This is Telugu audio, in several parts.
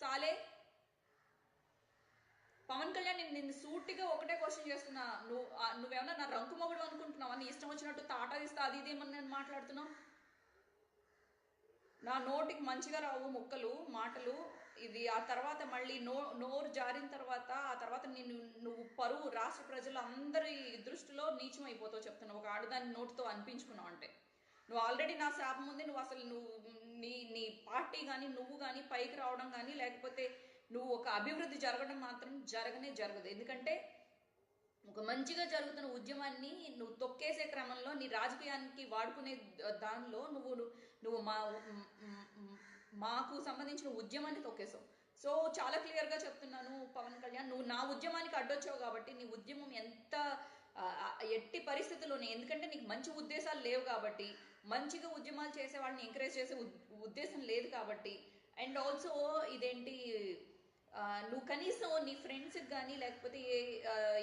సాలే. పవన్ కళ్యాణ్ నేను నిన్ను సూటిగా ఒకటే క్వశ్చన్ చేస్తున్నా. నువ్వు ఆ, నువ్వేమన్నా నా రంకు మొగుడు అనుకుంటున్నావా? నీ ఇష్టం వచ్చినట్టు తాట ఇస్తా అది ఇది ఏమన్నా నేను మాట్లాడుతున్నావు? నా నోటికి మంచిగా రావు ముక్కలు మాటలు. ఇది ఆ తర్వాత మళ్ళీ నో నోరు జారిన తర్వాత ఆ తర్వాత నేను నువ్వు పరువు రాష్ట్ర ప్రజలు అందరి దృష్టిలో నీచమైపోతావు చెప్తున్నావు. ఒక ఆడదాని నోటితో అనిపించుకున్నావు అంటే. నువ్వు ఆల్రెడీ నా శాపం ఉంది నువ్వు అసలు నువ్వు నీ నీ పార్టీ కానీ నువ్వు కానీ పైకి రావడం కానీ లేకపోతే నువ్వు ఒక అభివృద్ధి జరగడం మాత్రం జరగనే జరగదు. ఎందుకంటే ఒక మంచిగా జరుగుతున్న ఉద్యమాన్ని నువ్వు తొక్కేసే క్రమంలో నీ రాజకీయానికి వాడుకునే దానిలో నువ్వు నువ్వు మా మాకు సంబంధించిన ఉద్యమాన్ని తొక్కేసావు. సో చాలా క్లియర్గా చెప్తున్నాను పవన్ కళ్యాణ్ నువ్వు నా ఉద్యమానికి అడ్డొచ్చావు కాబట్టి నీ ఉద్యమం ఎంత ఎట్టి పరిస్థితుల్లోనే ఎందుకంటే నీకు మంచి ఉద్యోగాలు లేవు కాబట్టి మంచిగా ఉద్యమాలు చేసే వాళ్ళని ఎంకరేజ్ చేసే ఉద్దేశం లేదు కాబట్టి అండ్ ఆల్సో ఇదేంటి నువ్వు కనీసం నీ ఫ్రెండ్స్కి కానీ లేకపోతే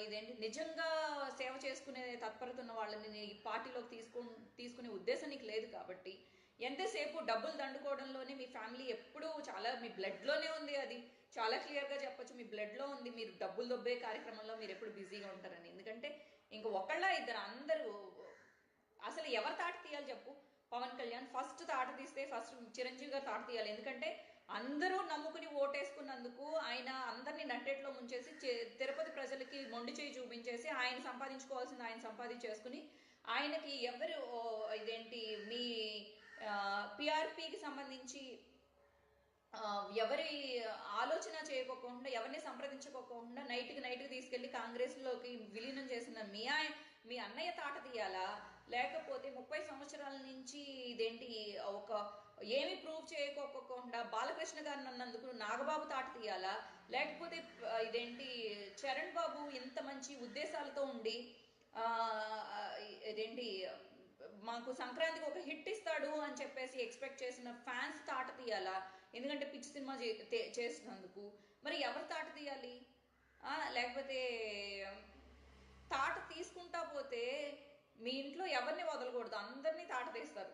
ఇదేంటి నిజంగా సేవ చేసుకునే తత్పరత ఉన్న వాళ్ళని నీ పార్టీలోకి తీసుకు తీసుకునే ఉద్దేశం నీకు లేదు కాబట్టి ఎంతసేపు డబ్బులు దండుకోవడంలోనే మీ ఫ్యామిలీ ఎప్పుడూ చాలా మీ బ్లడ్లోనే ఉంది అది. చాలా క్లియర్గా చెప్పొచ్చు మీ బ్లడ్లో ఉంది మీరు డబ్బులు దొబ్బే కార్యక్రమంలో మీరు ఎప్పుడు బిజీగా ఉంటారని. ఎందుకంటే ఇంక ఒకళ్ళ ఇద్దరు అందరూ అసలు ఎవరు తాట తీయాలి చెప్పు? పవన్ కళ్యాణ్ ఫస్ట్ తాట తీస్తే ఫస్ట్ చిరంజీవి గారు తాట తీయాలి. ఎందుకంటే అందరూ నమ్ముకుని ఓటేసుకున్నందుకు ఆయన అందరినీ నట్టేట్లో ముంచేసి తిరుపతి ప్రజలకి మొండి చేయి చూపించేసి ఆయన సంపాదించుకోవాల్సింది ఆయన సంపాదించేసుకుని ఆయనకి ఎవరు ఇదేంటి మీ పిఆర్పికి సంబంధించి ఎవరి ఆలోచన చేయకోకుండా ఎవరిని సంప్రదించుకోకుండా నైట్కి నైట్కి తీసుకెళ్ళి కాంగ్రెస్లోకి విలీనం చేసిన మీ ఆయన మీ అన్నయ్య తాట తీయాలా? లేకపోతే ముప్పై సంవత్సరాల నుంచి ఇదేంటి ఒక ఏమి ప్రూవ్ చేయకోకుండా బాలకృష్ణ గారు అన్నందుకు నాగబాబు తాట తీయాలా? లేకపోతే ఇదేంటి చరణ్ బాబు ఇంత మంచి ఉద్దేశాలతో ఉండి ఇదేంటి మాకు సంక్రాంతికి ఒక హిట్ ఇస్తాడు అని చెప్పేసి ఎక్స్పెక్ట్ చేసిన ఫ్యాన్స్ తాట తీయాలా? ఎందుకంటే పిచ్చి సినిమా చే- చేసినందుకు. మరి ఎవరు తాట తీయాలి? లేకపోతే తాట తీసుకుంటా పోతే మీ ఇంట్లో ఎవరిని వదలకూడదు? అందరినీ తాట తీస్తారు.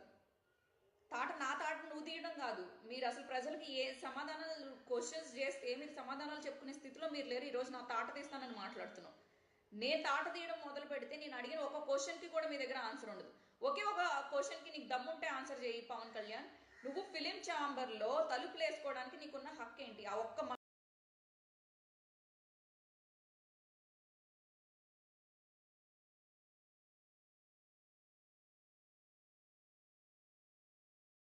తాట నా తాట నువ్వు తీయడం కాదు. మీరు అసలు ప్రజలకి ఏ సమాధానాలు క్వశ్చన్స్ చేస్తే మీరు సమాధానాలు చెప్పుకునే స్థితిలో మీరు లేరు. ఈరోజు నా తాట తీస్తానని మాట్లాడుతున్నావు. నేను తాట తీయడం మొదలు పెడితే నేను అడిగిన ఒక క్వశ్చన్కి కూడా మీ దగ్గర ఆన్సర్ ఉండదు. ఒకే ఒక క్వశ్చన్కి నీకు దమ్ముంటే ఆన్సర్ చేయి పవన్ కళ్యాణ్. నువ్వు ఫిలిం ఛాంబర్లో తలుపులు వేసుకోవడానికి నీకున్న హక్కు ఏంటి ఆ ఒక్క